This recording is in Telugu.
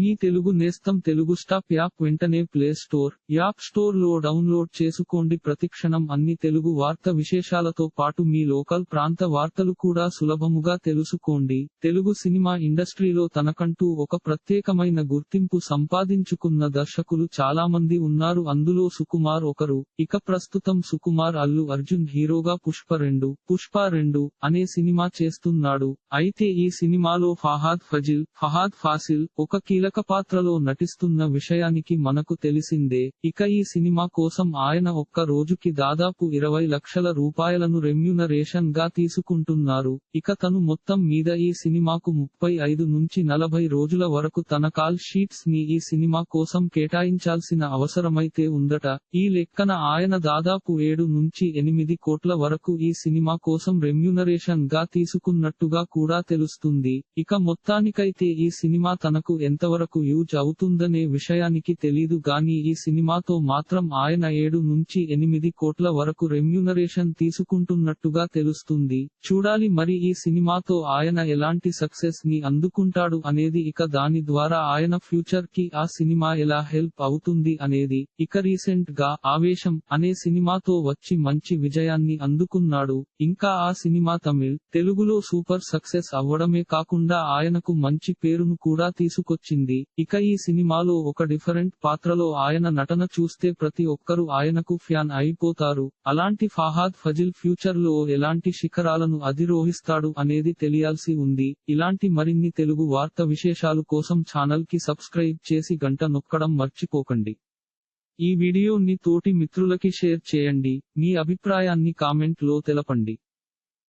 మీ తెలుగు నేస్తం తెలుగు స్టాప్ యాప్ వెంటనే ప్లే స్టోర్ యాప్ స్టోర్లో డౌన్లోడ్ చేసుకోండి. ప్రతిక్షణం అన్ని తెలుగు వార్త విశేషాలతో పాటు మీ లోకల్ ప్రాంత వార్తలు కూడా సులభముగా తెలుసుకోండి. తెలుగు సినిమా ఇండస్ట్రీలో తనకంటూ ఒక ప్రత్యేకమైన గుర్తింపు సంపాదించుకున్న దర్శకులు చాలా మంది ఉన్నారు. అందులో సుకుమార్ ఒకరు ఇక ప్రస్తుతం సుకుమార్ అల్లు అర్జున్ హీరోగా పుష్ప రెండు పుష్ప రెండు అనే సినిమా చేస్తున్నాడు. అయితే ఈ సినిమాలో ఫహాద్ ఫజిల్ ఫహాద్ ఫాసిల్ ఒక కీలక కీలక పాత్రలో నటిస్తున్న విషయానికి మనకు తెలిసిందే ఇక ఈ సినిమా కోసం ఆయన ఒక్క రోజుకి దాదాపు ఇరవై లక్షల రూపాయలను రెమ్యూనరేషన్గా తీసుకుంటున్నారు ఇక తను మొత్తం మీద ఈ సినిమాకు ముప్పై ఐదు నుంచి నలభై రోజుల వరకు తన కాల్ షీట్స్ని ఈ సినిమా కోసం కేటాయించాల్సిన అవసరమైతే ఉందట ఈ లెక్కన ఆయన దాదాపు ఏడు నుంచి ఎనిమిది కోట్ల వరకు ఈ సినిమా కోసం రెమ్యూనరేషన్గా తీసుకున్నట్టుగా కూడా తెలుస్తుంది ఇక మొత్తానికైతే ఈ సినిమా తనకు ఎంతవరకు యూజ్ అవుతుందనే విషయానికి తెలీదు గాని ఈ సినిమాతో మాత్రం ఆయన ఏడు నుంచి ఎనిమిది కోట్ల వరకు రెమ్యూనరేషన్ తీసుకుంటున్నట్టుగా తెలుస్తుంది. చూడాలి మరి ఈ సినిమాతో ఆయన ఎలాంటి సక్సెస్ని అందుకుంటాడు అనేది ఇక దాని ద్వారా ఆయన ఫ్యూచర్కి ఆ సినిమా ఎలా హెల్ప్ అవుతుంది అనేది ఇక రీసెంట్గా ఆవేశం అనే సినిమాతో వచ్చి మంచి విజయాన్ని అందుకున్నాడు. ఇంకా ఆ సినిమా తమిళ్ తెలుగులో సూపర్ సక్సెస్ అవ్వడమే కాకుండా ఆయనకు మంచి పేరును కూడా తీసుకొచ్చింది. ఇక ఈ సినిమాలో ఒక డిఫరెంట్ పాత్రలో ఆయన నటన చూస్తే ప్రతి ఒక్కరూ ఆయనకు ఫ్యాన్ అయిపోతారు. అలాంటి ఫహాద్ ఫజిల్ ఫ్యూచర్లో ఎలాంటి శిఖరాలను అధిరోహిస్తాడు అనేది తెలియాల్సి ఉంది. ఇలాంటి మరిన్ని తెలుగు వార్త విశేషాలు కోసం ఛానల్కి సబ్స్క్రైబ్ చేసి గంట నొక్కడం మర్చిపోకండి. ఈ వీడియోని తోటి మిత్రులకి షేర్ చేయండి. మీ అభిప్రాయాన్ని కామెంట్లో తెలపండి.